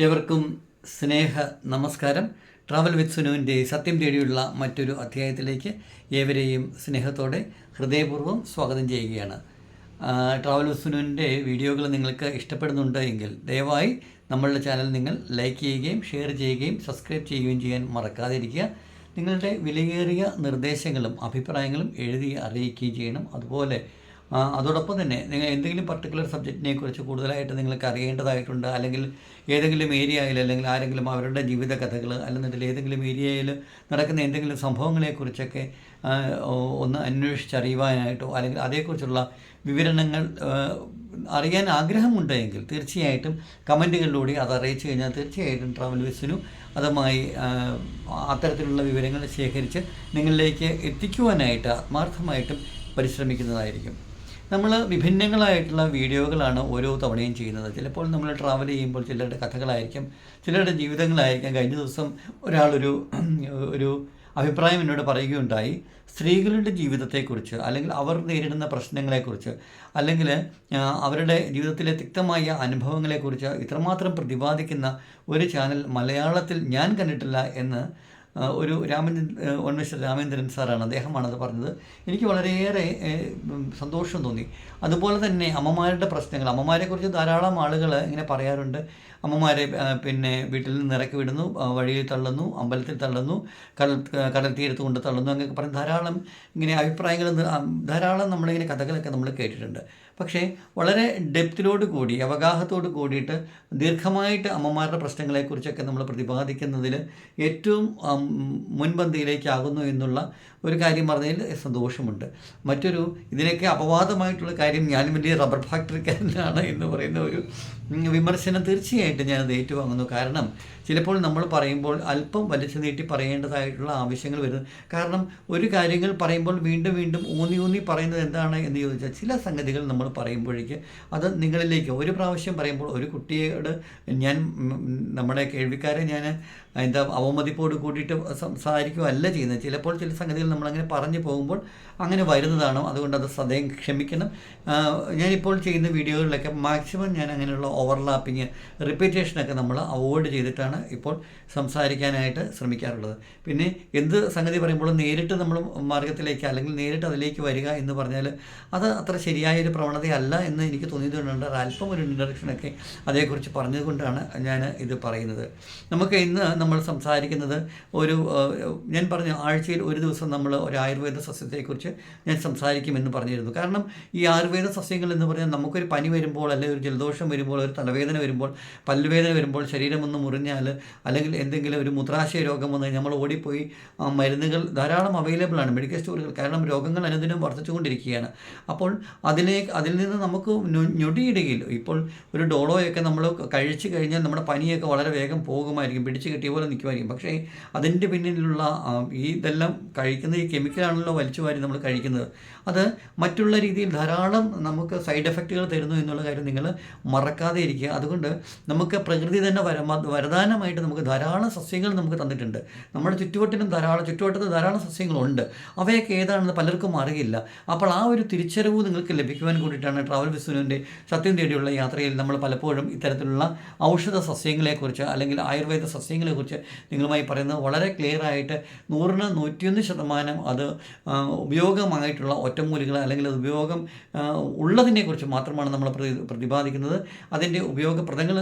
ഏവർക്കും സ്നേഹ നമസ്കാരം. Travel with സുനുവിന്റെ സത്യം തേടിയുള്ള മറ്റൊരു അധ്യായത്തിലേക്ക് ഏവരെയും സ്നേഹത്തോടെ ഹൃദയപൂർവം സ്വാഗതം ചെയ്യുകയാണ്. ട്രാവൽ വിത്ത് സുനുവിന്റെ വീഡിയോകൾ നിങ്ങൾക്ക് ഇഷ്ടപ്പെടുന്നുണ്ട് എങ്കിൽ ദയവായി നമ്മളുടെ ചാനൽ നിങ്ങൾ ലൈക്ക് ചെയ്യുകയും ഷെയർ ചെയ്യുകയും സബ്സ്ക്രൈബ് ചെയ്യുകയും ചെയ്യാൻ മറക്കാതിരിക്കുക. നിങ്ങളുടെ വിലയേറിയ നിർദ്ദേശങ്ങളും അഭിപ്രായങ്ങളും എഴുതി അറിയിക്കുകയും ചെയ്യണം. അതുപോലെ അതോടൊപ്പം തന്നെ നിങ്ങൾ എന്തെങ്കിലും പർട്ടിക്കുലർ സബ്ജക്റ്റിനെ കുറിച്ച് കൂടുതലായിട്ട് നിങ്ങൾക്ക് അറിയേണ്ടതായിട്ടുണ്ട്. അല്ലെങ്കിൽ ഏതെങ്കിലും ഏരിയയിൽ അല്ലെങ്കിൽ ആരെങ്കിലും അവരുടെ ജീവിത കഥകൾ അല്ലെന്നുണ്ടെങ്കിൽ ഏതെങ്കിലും ഏരിയയിൽ നടക്കുന്ന എന്തെങ്കിലും സംഭവങ്ങളെക്കുറിച്ചൊക്കെ ഒന്ന് അന്വേഷിച്ചറിയുവാനായിട്ടോ അല്ലെങ്കിൽ അതേക്കുറിച്ചുള്ള വിവരണങ്ങൾ അറിയാൻ ആഗ്രഹമുണ്ടെങ്കിൽ തീർച്ചയായിട്ടും കമന്റുകളിലൂടെ അത് അറിയിച്ചു കഴിഞ്ഞാൽ തീർച്ചയായിട്ടും ട്രാവൽ വിസിനും അതുമായി അത്തരത്തിലുള്ള വിവരങ്ങൾ ശേഖരിച്ച് നിങ്ങളിലേക്ക് എത്തിക്കുവാനായിട്ട് ആത്മാർത്ഥമായിട്ടും പരിശ്രമിക്കുന്നതായിരിക്കും. നമ്മൾ വിഭിന്നങ്ങളായിട്ടുള്ള വീഡിയോകളാണ് ഓരോ തവണയും ചെയ്യുന്നത്. ചിലപ്പോൾ നമ്മൾ ട്രാവൽ ചെയ്യുമ്പോൾ ചിലരുടെ കഥകളായിരിക്കും ചിലരുടെ ജീവിതങ്ങളായിരിക്കും. കഴിഞ്ഞ ദിവസം ഒരാളൊരു ഒരു അഭിപ്രായം എന്നോട് പറയുകയുണ്ടായി. സ്ത്രീകളുടെ ജീവിതത്തെക്കുറിച്ച് അല്ലെങ്കിൽ അവർ നേരിടുന്ന പ്രശ്നങ്ങളെക്കുറിച്ച് അല്ലെങ്കിൽ അവരുടെ ജീവിതത്തിലെ തിക്തമായ അനുഭവങ്ങളെക്കുറിച്ച് ഇത്രമാത്രം പ്രതിപാദിക്കുന്ന ഒരു ചാനൽ മലയാളത്തിൽ ഞാൻ കണ്ടിട്ടില്ല എന്ന് ഒരു രാമചന്ദ്രൻ ഉന്മേഷ രാമേന്ദ്രൻ സാറാണ്. അദ്ദേഹമാണ് അത് പറഞ്ഞത്. എനിക്ക് വളരെയേറെ സന്തോഷം തോന്നി. അതുപോലെ തന്നെ അമ്മമാരുടെ പ്രശ്നങ്ങൾ. അമ്മമാരെക്കുറിച്ച് ധാരാളം ആളുകൾ ഇങ്ങനെ പറയാറുണ്ട്. അമ്മമാരെ പിന്നെ വീട്ടിൽ നിന്ന് ഇറക്കി വിടുന്നു വഴിയിൽ തള്ളുന്നു അമ്പലത്തിൽ തള്ളുന്നു കടൽ കടൽ തീരത്ത് കൊണ്ട് തള്ളുന്നു അങ്ങനെയൊക്കെ പറഞ്ഞ് ധാരാളം ഇങ്ങനെ അഭിപ്രായങ്ങൾ ധാരാളം നമ്മളിങ്ങനെ കഥകളൊക്കെ നമ്മൾ കേട്ടിട്ടുണ്ട്. പക്ഷേ വളരെ ഡെപ്തിലോട് കൂടി അവഗാഹത്തോട് കൂടിയിട്ട് ദീർഘമായിട്ട് അമ്മമാരുടെ പ്രശ്നങ്ങളെക്കുറിച്ചൊക്കെ നമ്മൾ പ്രതിപാദിക്കുന്നതിൽ ഏറ്റവും മുൻപന്തിയിലേക്കാകുന്നു എന്നുള്ള ഒരു കാര്യം പറഞ്ഞതിൽ സന്തോഷമുണ്ട്. മറ്റൊരു ഇതിനൊക്കെ അപവാദമായിട്ടുള്ള കാര്യം ഞാൻ വലിയ റബ്ബർ ഫാക്ടറിക്കാരനാണ് എന്ന് പറയുന്ന ഒരു വിമർശനം തീർച്ചയായിട്ടും ഞാനത് ഏറ്റുവാങ്ങുന്നു. കാരണം ചിലപ്പോൾ നമ്മൾ പറയുമ്പോൾ അല്പം വലിച്ചു നീട്ടി പറയേണ്ടതായിട്ടുള്ള ആവശ്യങ്ങൾ വരുന്നു. കാരണം ഒരു കാര്യങ്ങൾ പറയുമ്പോൾ വീണ്ടും വീണ്ടും ഊന്നി ഊന്നി പറയുന്നത് എന്താണ് എന്ന് ചോദിച്ചാൽ ചില സംഗതികൾ നമ്മൾ പറയുമ്പോഴേക്ക് അത് നിങ്ങളിലേക്ക് ഒരു പ്രാവശ്യം പറയുമ്പോൾ ഒരു കുട്ടിയോട് ഞാൻ നമ്മുടെ കേൾവിക്കാരെ ഞാൻ എന്താ അവമതിപ്പോട് കൂട്ടിയിട്ട് സംസാരിക്കുകയല്ല ചെയ്യുന്നത്. ചിലപ്പോൾ ചില സംഗതികൾ നമ്മളങ്ങനെ പറഞ്ഞു പോകുമ്പോൾ അങ്ങനെ വരുന്നതാണ്. അതുകൊണ്ട് അത് സദയം ക്ഷമിക്കണം. ഞാനിപ്പോൾ ചെയ്യുന്ന വീഡിയോകളിലൊക്കെ മാക്സിമം ഞാൻ അങ്ങനെയുള്ള ഓവർലാപ്പിങ് റിപ്പീറ്റേഷനൊക്കെ നമ്മൾ അവോയ്ഡ് ചെയ്തിട്ടാണ് ഇപ്പോൾ സംസാരിക്കാനായിട്ട് ശ്രമിക്കാറുള്ളത്. പിന്നെ എന്ത് സംഗതി പറയുമ്പോഴും നേരിട്ട് നമ്മൾ മാർഗത്തിലേക്ക് അല്ലെങ്കിൽ നേരിട്ട് അതിലേക്ക് വരിക എന്ന് പറഞ്ഞാൽ അത് അത്ര ശരിയായ ഒരു പ്രവണതയല്ല എന്ന് എനിക്ക് തോന്നിയതുകൊണ്ടുണ്ട് അല്പം ഒരു ഇൻട്രഡക്ഷനൊക്കെ അതേക്കുറിച്ച് പറഞ്ഞതുകൊണ്ടാണ് ഞാൻ ഇത് പറയുന്നത്. നമുക്ക് ഇന്ന് നമ്മൾ സംസാരിക്കുന്നത് ഒരു ഞാൻ പറഞ്ഞു ആഴ്ചയിൽ ഒരു ദിവസം നമ്മൾ ഒരു ആയുർവേദ സസ്യത്തെക്കുറിച്ച് ഞാൻ സംസാരിക്കുമെന്ന് പറഞ്ഞിരുന്നു. കാരണം ഈ ആയുർവേദ സസ്യങ്ങൾ എന്ന് പറഞ്ഞാൽ നമുക്കൊരു പനി വരുമ്പോൾ അല്ലെങ്കിൽ ഒരു ജലദോഷം വരുമ്പോൾ ഒരു തലവേദന വരുമ്പോൾ പല്ലുവേദന വരുമ്പോൾ ശരീരം ഒന്ന് മുറിഞ്ഞാൽ അല്ലെങ്കിൽ എന്തെങ്കിലും ഒരു മുദ്രാശയ രോഗം വന്ന് നമ്മൾ ഓടിപ്പോയി മരുന്നുകൾ ധാരാളം അവൈലബിൾ ആണ്. മെഡിക്കൽ സ്റ്റോറുകൾ കാരണം രോഗങ്ങൾ അനുദിനം വർദ്ധിച്ചുകൊണ്ടിരിക്കുകയാണ്. അപ്പോൾ അതിനെ അതിൽ നിന്ന് നമുക്ക് ഞൊടിയിടുകയില്ല. ഇപ്പോൾ ഒരു ഡോളോയൊക്കെ നമ്മൾ കഴിച്ചു കഴിഞ്ഞാൽ നമ്മുടെ പനിയൊക്കെ വളരെ വേഗം പോകുമായിരിക്കും പിടിച്ചു കിട്ടിയ പോലെ നിൽക്കുമായിരിക്കും. പക്ഷേ അതിന്റെ പിന്നിലുള്ള ഈ ഇതെല്ലാം കഴിക്കുന്ന ഈ കെമിക്കലാണല്ലോ വലിച്ചു വാരി നമ്മൾ കഴിക്കുന്നത്. അത് മറ്റുള്ള രീതിയിൽ ധാരാളം നമുക്ക് സൈഡ് എഫക്റ്റുകൾ തരുന്നു എന്നുള്ള കാര്യം നിങ്ങൾ മറക്കാതെ ഇരിക്കുക. അതുകൊണ്ട് നമുക്ക് പ്രകൃതി തന്നെ വര വരദാനമായിട്ട് നമുക്ക് ധാരാളം സസ്യങ്ങൾ നമുക്ക് തന്നിട്ടുണ്ട്. നമ്മുടെ ചുറ്റുവട്ടിനും ധാരാളം ചുറ്റുവട്ടത്ത് ധാരാളം സസ്യങ്ങളുണ്ട്. അവയൊക്കെ ഏതാണെന്ന് പലർക്കും അറിയില്ല. അപ്പോൾ ആ ഒരു തിരിച്ചറിവ് നിങ്ങൾക്ക് ലഭിക്കുവാൻ കൂടിയിട്ടാണ് ട്രാവൽ വിസുവിന്റെ സത്യം തേടിയുള്ള യാത്രയിൽ നമ്മൾ പലപ്പോഴും ഇത്തരത്തിലുള്ള ഔഷധ സസ്യങ്ങളെക്കുറിച്ച് അല്ലെങ്കിൽ ആയുർവേദ സസ്യങ്ങളെക്കുറിച്ച് നിങ്ങളുമായി പറയുന്നത് വളരെ ക്ലിയർ ആയിട്ട് നൂറിന് നൂറ്റിയൊന്ന് ശതമാനം അത് ഉപയോഗമായിട്ടുള്ള ഒറ്റമൂലികൾ അല്ലെങ്കിൽ അത് ഉപയോഗം ഉള്ളതിനെക്കുറിച്ച് മാത്രമാണ് നമ്മൾ പ്രതി പ്രതിപാദിക്കുന്നത്. അതിന്റെ ഉപയോഗപ്രദങ്ങൾ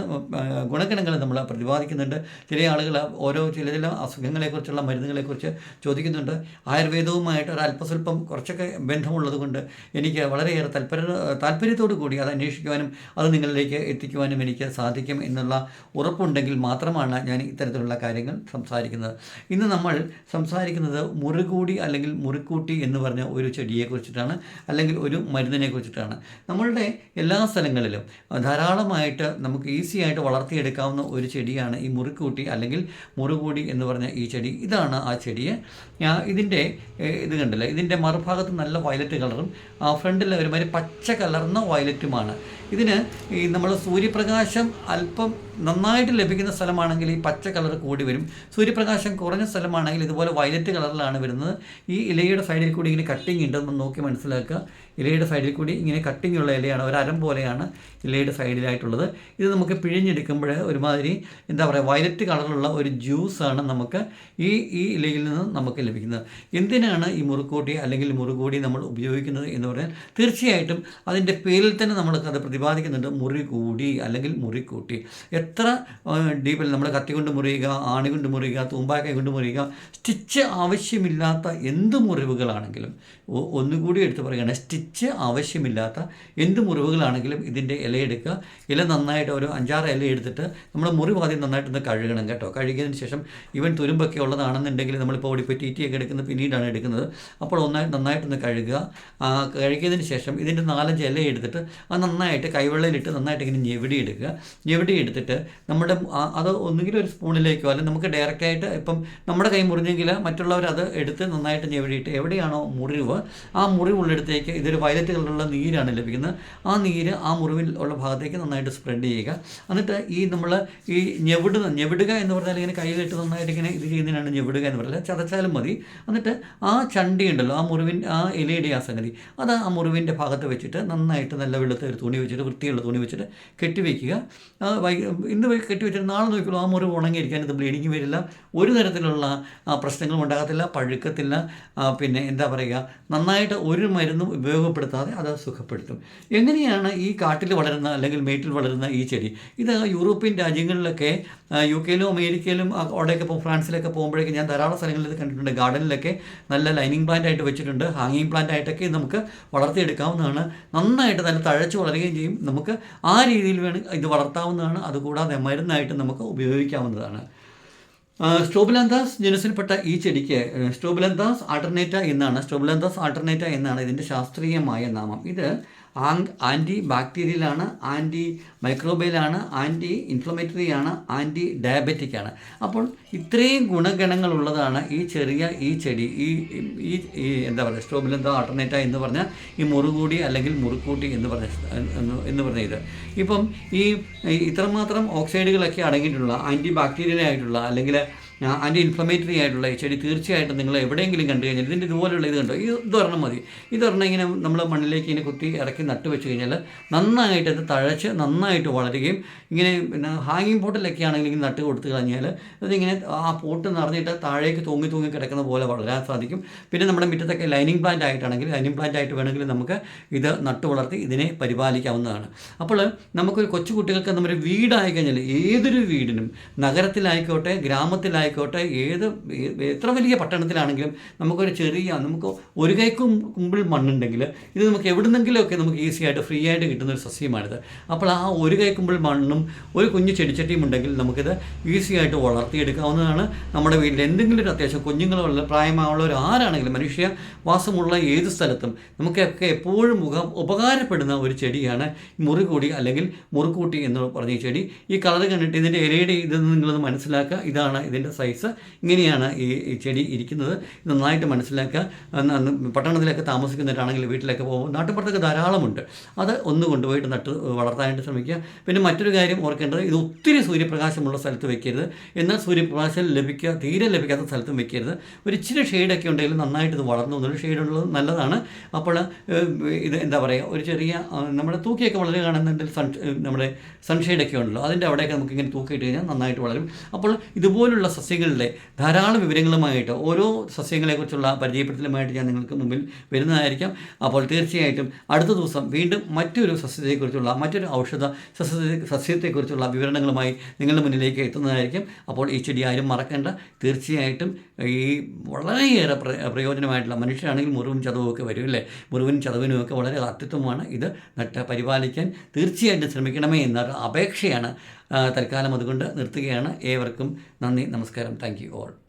ഗുണഗണങ്ങൾ നമ്മൾ പ്രതിപാദിക്കുന്നുണ്ട്. ചില ആളുകൾ ഓരോ ചില ചില അസുഖങ്ങളെക്കുറിച്ചുള്ള മരുന്നുകളെക്കുറിച്ച് ചോദിക്കുന്നുണ്ട്. ആയുർവേദവുമായിട്ട് ഒരു അല്പസ്വല്പം കുറച്ചൊക്കെ ബന്ധമുള്ളത് കൊണ്ട് എനിക്ക് വളരെയേറെ താല്പര്യ താല്പര്യത്തോടു കൂടി അത് അന്വേഷിക്കുവാനും അത് നിങ്ങളിലേക്ക് എത്തിക്കുവാനും എനിക്ക് സാധിക്കും എന്നുള്ള ഉറപ്പുണ്ടെങ്കിൽ മാത്രമാണ് ഞാൻ ഇത്തരത്തിലുള്ള കാര്യങ്ങൾ സംസാരിക്കുന്നത്. ഇന്ന് നമ്മൾ സംസാരിക്കുന്നത് മുറികൂടി അല്ലെങ്കിൽ മുറിക്കൂട്ടി എന്ന് പറഞ്ഞ ഒരു ചെടിയെക്കുറിച്ചിട്ടാണ് അല്ലെങ്കിൽ ഒരു മരുന്നിനെ കുറിച്ചിട്ടാണ് നമ്മളുടെ എല്ലാ സ്ഥലങ്ങളിലും ധാരാളമായിട്ട് നമുക്ക് ഈസി ആയിട്ട് വളർത്തിയെടുക്കാവുന്ന ഒരു ചെടിയാണ് ഈ മുറിക്കൂട്ടി അല്ലെങ്കിൽ മുറുകൂടി എന്ന് പറഞ്ഞ ഈ ചെടി. ഇതാണ് ആ ചെടിയെ. ആ, ഇതിന്റെ ഇത് കണ്ടില്ല? ഇതിന്റെ മറുഭാഗത്ത് നല്ല വയലറ്റ് കളറും ഫ്രണ്ടിൽ ഒരുമാതിരി പച്ച കലർന്ന വയലറ്റുമാണ് ഇതിന് ഈ നമ്മൾ സൂര്യപ്രകാശം അല്പം നന്നായിട്ട് ലഭിക്കുന്ന സ്ഥലമാണെങ്കിൽ ഈ പച്ച കളർ കൂടി വരും. സൂര്യപ്രകാശം കുറഞ്ഞ സ്ഥലമാണെങ്കിൽ ഇതുപോലെ വയലറ്റ് കളറിലാണ് വരുന്നത്. ഈ ഇലയുടെ സൈഡിൽ കൂടി ഇങ്ങനെ കട്ടിങ് ഉണ്ടെന്ന് നോക്കി മനസ്സിലാക്കുക. ഇലയുടെ സൈഡിൽ കൂടി ഇങ്ങനെ കട്ടിങ് ഉള്ള ഇലയാണ് ഒരു പോലെയാണ് ഇലയുടെ സൈഡിലായിട്ടുള്ളത് ഇത് നമുക്ക് പിഴിഞ്ഞെടുക്കുമ്പോൾ ഒരുമാതിരി എന്താ പറയുക വയലറ്റ് കളറിലുള്ള ഒരു ജ്യൂസാണ് നമുക്ക് ഈ ഈ ഇലയിൽ നിന്ന് നമുക്ക് ലഭിക്കുന്നത്. എന്തിനാണ് ഈ മുറുക്കൂട്ടി അല്ലെങ്കിൽ മുറുകൂടി നമ്മൾ ഉപയോഗിക്കുന്നത് എന്ന് പറഞ്ഞാൽ തീർച്ചയായിട്ടും അതിന്റെ പേരിൽ തന്നെ നമ്മൾക്ക് അത് പ്രതിപാദിക്കുന്നുണ്ട് മുറി കൂടി അല്ലെങ്കിൽ മുറി കൂട്ടി എത്ര ഡീപ്പിൽ നമ്മൾ കത്തി കൊണ്ട് മുറിയുക ആണി കൊണ്ട് മുറിയുക തൂമ്പാക്കൈ കൊണ്ട് മുറിയുക സ്റ്റിച്ച് ആവശ്യമില്ലാത്ത എന്ത് മുറിവുകളാണെങ്കിലും ഒന്നുകൂടി എടുത്ത് പറയുകയാണ് സ്റ്റിച്ച് ആവശ്യമില്ലാത്ത എന്ത് മുറിവുകളാണെങ്കിലും ഇതിന്റെ ഇല എടുക്കുക. ഇല നന്നായിട്ട് ഒരു അഞ്ചാറ് ഇല എടുത്തിട്ട് നമ്മൾ മുറിവ് ആദ്യം നന്നായിട്ടൊന്ന് കഴുകണം കേട്ടോ. കഴുകിയതിന് ശേഷം ഇവൻ തുരുമ്പൊക്കെ ഉള്ളതാണെന്നുണ്ടെങ്കിൽ നമ്മളിപ്പോൾ ഓടിപ്പോയി ഒക്കെ എടുക്കുന്നത് പിന്നീടാണ് എടുക്കുന്നത്. അപ്പോൾ ഒന്നായി നന്നായിട്ടൊന്ന് കഴുകുക. കഴുകിയതിന് ശേഷം ഇതിന്റെ നാലഞ്ച് ഇല എടുത്തിട്ട് അത് നന്നായിട്ട് കൈവെള്ളയിലിട്ട് നന്നായിട്ട് ഇങ്ങനെ ഞെവിടി എടുക്കുക. ഞെവിടി എടുത്തിട്ട് നമ്മുടെ അത് ഒന്നുകിൽ ഒരു സ്പൂണിലേക്കോ അല്ലെങ്കിൽ നമുക്ക് ഡയറക്റ്റായിട്ട് ഇപ്പം നമ്മുടെ കൈ മുറിഞ്ഞെങ്കിൽ മറ്റുള്ളവർ അത് എടുത്ത് നന്നായിട്ട് ഞെവിടിയിട്ട് എവിടെയാണോ മുറിവ് ആ മുറിവുള്ളിടത്തേക്ക് ഇതൊരു വയലറ്റ് കളറുള്ള നീരാണ് ലഭിക്കുന്നത്. ആ നീര് ആ മുറിവിൽ ഉള്ള ഭാഗത്തേക്ക് നന്നായിട്ട് സ്പ്രെഡ് ചെയ്യുക. എന്നിട്ട് ഈ നമ്മൾ ഈ ഞെവിടുന്ന ഞെവിടുക എന്ന് പറഞ്ഞാൽ ഇങ്ങനെ കയ്യിലിട്ട് നന്നായിട്ട് ഇങ്ങനെ ഇത് ചെയ്യുന്നതിനാണ് ഞെവിടുക എന്ന് പറഞ്ഞാൽ ചതച്ചാലും മതി. എന്നിട്ട് ആ ചണ്ടി ഉണ്ടല്ലോ ആ മുറിവിൻ ആ എലിയുടെ ആ സംഗതി അത് ആ മുറിവിന്റെ ഭാഗത്ത് വെച്ചിട്ട് നന്നായിട്ട് നല്ല വെള്ളത്തിൽ തുണി വെച്ചിട്ട് വൃത്തിയുള്ള തുണി വെച്ചിട്ട് കെട്ടിവെക്കുക. ഇന്ന് വൈ- കെട്ടി വെച്ചിട്ട് നാളെ നോക്കിയുള്ളൂ ആ മുറിവ് ഉണങ്ങിയിരിക്കാൻ ഇത് ബ്ലീഡിങ് വരില്ല. ഒരു തരത്തിലുള്ള പ്രശ്നങ്ങളും ഉണ്ടാകത്തില്ല. പഴുക്കത്തില്ല. പിന്നെ എന്താ പറയുക നന്നായിട്ട് ഒരു മരുന്നും ഉപയോഗപ്പെടുത്താതെ അത് സുഖപ്പെടുത്തും. എങ്ങനെയാണ് ഈ കാട്ടിൽ വളരുന്ന അല്ലെങ്കിൽ മേട്ടിൽ വളരുന്ന ഈ ചെടി? ഇത് യൂറോപ്യൻ രാജ്യങ്ങളിലൊക്കെ യു കെയിലും അമേരിക്കയിലും അവിടെയൊക്കെ ഇപ്പോൾ ഫ്രാൻസിലൊക്കെ പോകുമ്പോഴേക്കും ഞാൻ ധാരാളം സ്ഥലങ്ങളിൽ ഇത് കണ്ടിട്ടുണ്ട്. ഗാർഡനിലൊക്കെ നല്ല ലൈനിങ് പ്ലാന്റ് ആയിട്ട് വെച്ചിട്ടുണ്ട്. ഹാങ്ങിങ് പ്ലാന്റ് ആയിട്ടൊക്കെ നമുക്ക് വളർത്തിയെടുക്കാവുന്നതാണ്. നന്നായിട്ട് നല്ല തഴച്ച് വളരുകയും ചെയ്യും നമുക്ക് ആ രീതിയിൽ വേണം ഇത് വളർത്താവുന്നതാണ്. അതുകൂടാതെ മരുന്നായിട്ട് നമുക്ക് ഉപയോഗിക്കാവുന്നതാണ്. സ്ട്രോബിലന്താസ് ജനുസിൽപ്പെട്ട ഈ ചെടിക്ക് സ്ട്രോബിലന്താസ് ആൾട്ടർനേറ്റ എന്നാണ് സ്ട്രോബിലന്താസ് ആൾട്ടർനേറ്റ എന്നാണ് ഇതിന്റെ ശാസ്ത്രീയമായ നാമം. ഇത് ആങ് ആന്റി ബാക്ടീരിയലാണ് ആന്റി മൈക്രോബയിലാണ് ആന്റി ഇൻഫ്ലമേറ്ററി ആണ് ആന്റി ഡയബറ്റിക് ആണ് അപ്പോൾ ഇത്രയും ഗുണഗണങ്ങളുള്ളതാണ് ഈ ചെറിയ ഈ ചെടി ഈ ഈ എന്താ പറയുക സ്ട്രോബിലെന്തോ ആൾട്ടർനേറ്റ എന്ന് പറഞ്ഞാൽ ഈ മുറുകൂടി അല്ലെങ്കിൽ മുറുക്കൂട്ടി എന്ന് പറഞ്ഞ എന്ന് പറഞ്ഞ ഇത്. ഇപ്പം ഈ ഇത്രമാത്രം ഓക്സൈഡുകളൊക്കെ അടങ്ങിയിട്ടുള്ള ആന്റി ബാക്ടീരിയൽ ആയിട്ടുള്ള അല്ലെങ്കിൽ ആന്റി ഇൻഫ്ലമേറ്ററി ആയിട്ടുള്ള ചെടി തീർച്ചയായിട്ടും നിങ്ങൾ എവിടെയെങ്കിലും കണ്ടു കഴിഞ്ഞാൽ ഇതിന്റെ ഇതുപോലുള്ള ഇത് കണ്ടോ? ഇത് ഇതൊരെണ്ണം മതി. ഇതൊരെണ്ണം ഇങ്ങനെ നമ്മൾ മണ്ണിലേക്ക് ഇങ്ങനെ കുത്തി ഇറക്കി നട്ട് വെച്ച് കഴിഞ്ഞാൽ നന്നായിട്ട് അത് തഴച്ച് നന്നായിട്ട് വളരുകയും ഇങ്ങനെ പിന്നെ ഹാങ്ങിങ് പോട്ടിലൊക്കെ ആണെങ്കിൽ നട്ട് കൊടുത്തു കഴിഞ്ഞാൽ അതിങ്ങനെ ആ പോട്ട് നിറഞ്ഞിട്ട് താഴേക്ക് തൂങ്ങി തൂങ്ങി കിടക്കുന്ന പോലെ വളരാൻ സാധിക്കും. പിന്നെ നമ്മുടെ മുറ്റത്തൊക്കെ ലൈനിങ് പ്ലാന്റ് ആയിട്ടാണെങ്കിൽ ലൈനിങ് പ്ലാന്റ് ആയിട്ട് വേണമെങ്കിൽ നമുക്ക് ഇത് നട്ട് വളർത്തി ഇതിനെ പരിപാലിക്കാവുന്നതാണ്. അപ്പോൾ നമുക്കൊരു കൊച്ചു കുട്ടികൾക്ക് നമ്മുടെ വീടായി കഴിഞ്ഞാൽ ഏതൊരു വീടിനും നഗരത്തിലായിക്കോട്ടെ ഗ്രാമത്തിലായിക്കോട്ടെ ഏത് എത്ര വലിയ പട്ടണത്തിലാണെങ്കിലും നമുക്കൊരു ചെറിയ നമുക്ക് ഒരു കൈക്കും കുമ്പിൾ മണ്ണുണ്ടെങ്കിൽ ഇത് നമുക്ക് എവിടുന്നെങ്കിലുമൊക്കെ നമുക്ക് ഈസി ആയിട്ട് ഫ്രീ ആയിട്ട് കിട്ടുന്ന ഒരു സസ്യമാണിത്. അപ്പോൾ ആ ഒരു കൈക്കുമ്പിൾ മണ്ണും ഒരു കുഞ്ഞു ചെടിച്ചട്ടിയും ഉണ്ടെങ്കിൽ നമുക്കിത് ഈസി ആയിട്ട് വളർത്തിയെടുക്കാവുന്നതാണ് നമ്മുടെ വീട്ടിൽ. എന്തെങ്കിലും ഒരു അത്യാവശ്യം കുഞ്ഞുങ്ങളുള്ള പ്രായമായുള്ളവർ ആരാണെങ്കിലും മനുഷ്യ വാസമുള്ള ഏത് സ്ഥലത്തും നമുക്കൊക്കെ എപ്പോഴും മുഖം ഉപകാരപ്പെടുന്ന ഒരു ചെടിയാണ് മുറികൂടി അല്ലെങ്കിൽ മുറുക്കൂട്ടി എന്ന് പറഞ്ഞ ചെടി. ഈ കളർ കണ്ടിട്ട് ഇതിന്റെ ഇലയുടെ ഇതെന്ന് നിങ്ങളൊന്ന് മനസ്സിലാക്കുക. ഇതാണ് ഇതിന്റെ സൈസ് ഇങ്ങനെയാണ് ഈ ചെടി ഇരിക്കുന്നത്. നന്നായിട്ട് മനസ്സിലാക്കുക. പട്ടണത്തിലൊക്കെ താമസിക്കുന്നവരാണെങ്കിൽ വീട്ടിലൊക്കെ പോകുമ്പോൾ നാട്ടുപുറത്തൊക്കെ ധാരാളമുണ്ട്. അത് ഒന്ന് കൊണ്ടുപോയിട്ട് നട്ട് വളർത്താനായിട്ട് ശ്രമിക്കുക. പിന്നെ മറ്റൊരു കാര്യം ഓർക്കേണ്ടത് ഇത് ഒത്തിരി സൂര്യപ്രകാശമുള്ള സ്ഥലത്ത് വെക്കരുത്. എന്നാൽ സൂര്യപ്രകാശം ലഭിക്കുക തീരെ ലഭിക്കാത്ത സ്ഥലത്തും വെക്കരുത്. ഒരു ഇച്ചിരി ഷെയ്ഡൊക്കെ ഉണ്ടെങ്കിൽ നന്നായിട്ട് ഇത് വളർന്നു വന്നൊരു ഷെയ്ഡുള്ളത് നല്ലതാണ്. അപ്പോൾ ഇത് എന്താ പറയുക ഒരു ചെറിയ നമ്മുടെ തൂക്കിയൊക്കെ വളരെ കാണുന്നുണ്ടെങ്കിൽ സൺ നമ്മുടെ സൺഷെയ്ഡൊക്കെ ഉണ്ടല്ലോ അതിന്റെ അവിടെയൊക്കെ നമുക്ക് ഇങ്ങനെ തൂക്കിയിട്ട് കഴിഞ്ഞാൽ നന്നായിട്ട് വളരും. അപ്പോൾ ഇതുപോലുള്ള സസ്യങ്ങളിലെ ധാരാളം വിവരങ്ങളുമായിട്ട് ഓരോ സസ്യങ്ങളെക്കുറിച്ചുള്ള പരിചയപ്പെടുത്തലുമായിട്ട് ഞാൻ നിങ്ങൾക്ക് മുമ്പിൽ വരുന്നതായിരിക്കാം. അപ്പോൾ തീർച്ചയായിട്ടും അടുത്ത ദിവസം വീണ്ടും മറ്റൊരു സസ്യത്തെക്കുറിച്ചുള്ള മറ്റൊരു ഔഷധ സസ്യ സസ്യത്തെക്കുറിച്ചുള്ള വിവരണങ്ങളുമായി നിങ്ങളുടെ മുന്നിലേക്ക് എത്തുന്നതായിരിക്കും. അപ്പോൾ ഈ ചെടി ആരും മറക്കേണ്ട. തീർച്ചയായിട്ടും ഈ വളരെയേറെ പ്ര പ്രയോജനമായിട്ടുള്ള മനുഷ്യരാണെങ്കിൽ മുറിവും ചതവും ഒക്കെ വരും അല്ലേ? മുറിവിനും ചതവിനും ഒക്കെ വളരെ അത്യുത്തമമാണ്. ഇത് നട്ട് പരിപാലിക്കാൻ തീർച്ചയായിട്ടും ശ്രമിക്കണമേ എന്നൊരു അപേക്ഷയാണ് തൽക്കാലം അതുകൊണ്ട് നിർത്തുകയാണ്. ഏവർക്കും നന്ദി നമസ്കാരം. Thank you all.